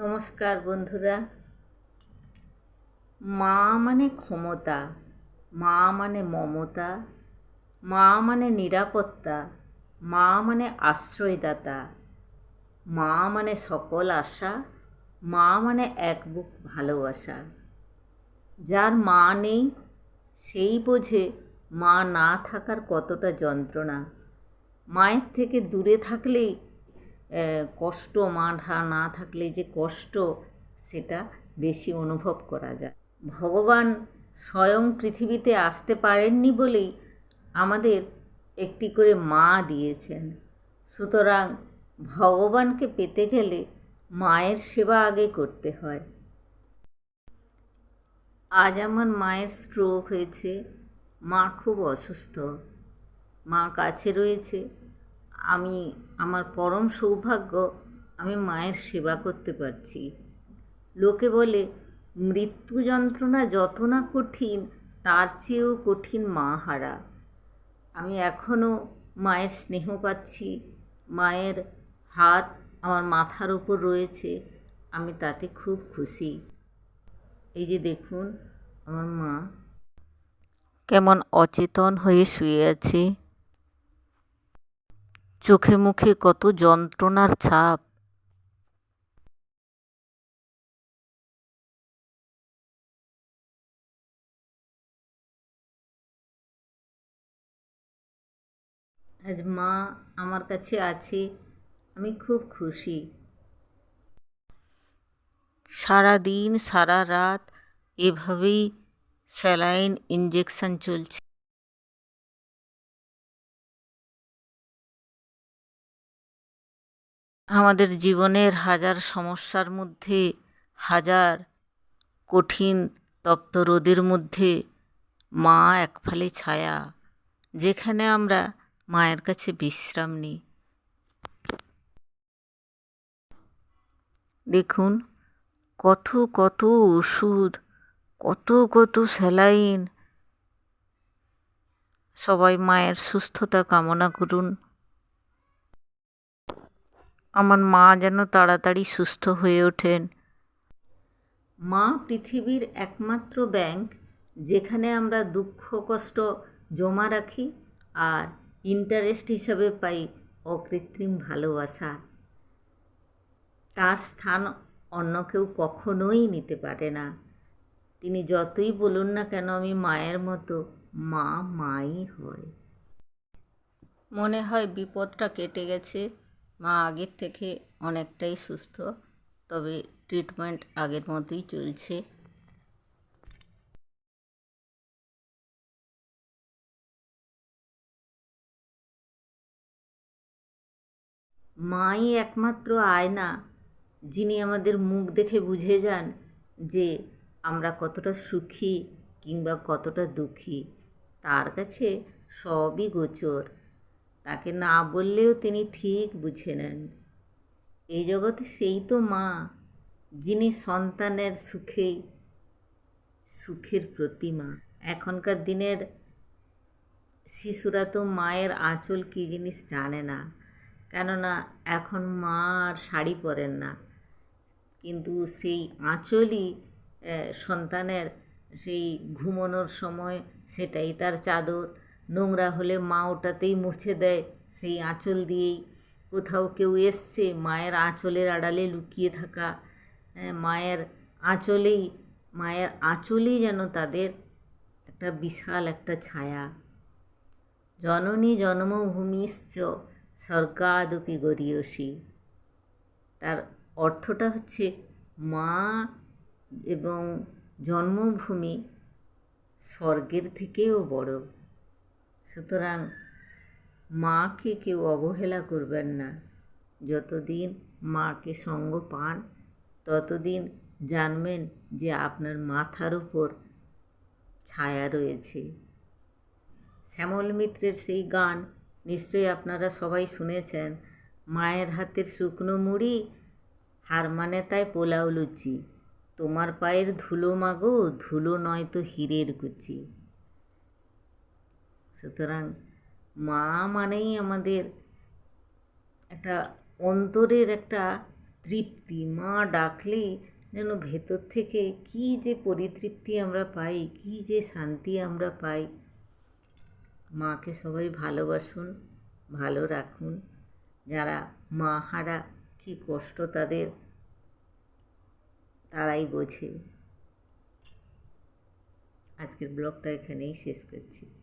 নমস্কার বন্ধুরা। মা মানে ক্ষমতা, মা মানে মমতা, মা মানে নিরাপত্তা, মা মানে আশ্রয়দাতা, মা মানে সকল আশা, মা মানে এক বুক ভালোবাসা। যার মা নেই, সেই বোঝে মা না থাকার কতটা যন্ত্রণা। মায়ের থেকে দূরে থাকলেই কষ্ট মা ঠা- না থাকলে যে কষ্ট, সেটা বেশি অনুভব করা যায়। ভগবান স্বয়ং পৃথিবীতে আসতে পারেননি বলেই আমাদের একটি করে মা দিয়েছেন। সুতরাং ভগবানকে পেতে গেলে মায়ের সেবা আগে করতে হয়। আজ আমার মায়ের স্ট্রোক হয়েছে, মা খুব অসুস্থ। মা কাছে রয়েছে আমি, আমার পরম সৌভাগ্য, আমি মায়ের সেবা করতে পারছি। লোকে বলে, মৃত্যু যন্ত্রণা যত না কঠিন, তার চেয়েও কঠিন মা হারা। আমি এখনও মায়ের স্নেহ পাচ্ছি, মায়ের হাত আমার মাথার ওপর রয়েছে, আমি তাতে খুব খুশি। এই যে দেখুন, আমার মা কেমন অচেতন হয়ে শুয়ে আছে। চোখে মুখে কত যন্ত্রণার ছাপ। আজ মা আমার কাছে আছে, আমি খুব খুশি। সারা দিন সারা রাত এভাবেই স্যালাইন ইঞ্জেকশন চলছে। আমাদের জীবনের হাজার সমস্যার মধ্যে, হাজার কঠিন তপ্ত রোদের মধ্যে মা এক ফালি ছায়া, যেখানে আমরা মায়ের কাছে বিশ্রাম নিই। দেখুন, কত কত ওষুধ, কত কত স্যালাইন। সবাই মায়ের সুস্থতা কামনা করুন। আমার মা যেন তাড়াতাড়ি সুস্থ হয়ে ওঠেন। মা পৃথিবীর একমাত্র ব্যাংক যেখানে আমরা দুঃখ কষ্ট জমা রাখি আর ইন্টারেস্ট হিসাবে পাই অকৃত্রিম ভালোবাসা। তার স্থান অন্য কেউ কখনোই নিতে পারে না। তিনি যতই বলুন না কেন আমি মায়ের মতো মা মাই হয়। মনে হয় বিপদটা কেটে গেছে। মা আগের থেকে অনেকটাই সুস্থ, তবে ট্রিটমেন্ট আগের মতোই চলছে। মাই একমাত্র আয়না, যিনি আমাদের মুখ দেখে বুঝে যান যে আমরা কতটা সুখী কিংবা কতটা দুঃখী। তার কাছে সবই গোচর। তাকে না বললেও তিনি ঠিক বুঝে নেন। এই জগতে সেই তো মা, যিনি সন্তানের সুখেই সুখের প্রতিমা। এখনকার দিনের শিশুরা তো মায়ের আঁচল কী জিনিস জানে না। কেননা এখন মা আর শাড়ি পরেন না। কিন্তু সেই আঁচলই সন্তানের সেই ঘুমানোর সময় সেটাই তার চাদর। নোংরা হলে মা ওটাতেই মুছে দেয়। সেই আঁচল দিয়েই। কোথাও কেউ এসছে মায়ের আঁচলের আড়ালে লুকিয়ে থাকা। আহ, মায়ের আঁচলেই মায়ের আঁচলেই যেন তাদের একটা বিশাল একটা ছায়া। জননী জন্মভূমিশ্চ স্বর্গাদপি গরীয়সী। তার অর্থটা হচ্ছে মা এবং জন্মভূমি স্বর্গের থেকেও বড়। সুতরাং মাকে কেউ অবহেলা করবেন না। যতদিন মাকে সঙ্গ পান, ততদিন জানবেন যে আপনার মাথার উপর ছায়া রয়েছে। শ্যামল মিত্রের সেই গান নিশ্চয়ই আপনারা সবাই শুনেছেন। মায়ের হাতের শুকনো মুড়ি হার মানে তাই পোলাও লুচি। তোমার পায়ের ধুলো মাগো, ধুলো নয় তো হীরের কুচি। সুতরাং মা মানেই আমাদের একটা অন্তরের একটা তৃপ্তি। মা ডাকলে যেন ভেতর থেকে কী যে পরিতৃপ্তি আমরা পাই, কী যে শান্তি আমরা পাই। মাকে সবাই ভালোবাসুন, ভালো রাখুন। যারা মা হারা কী কষ্ট তাদের, তারাই বোঝে। আজকের ব্লগটা এখানেই শেষ করছি।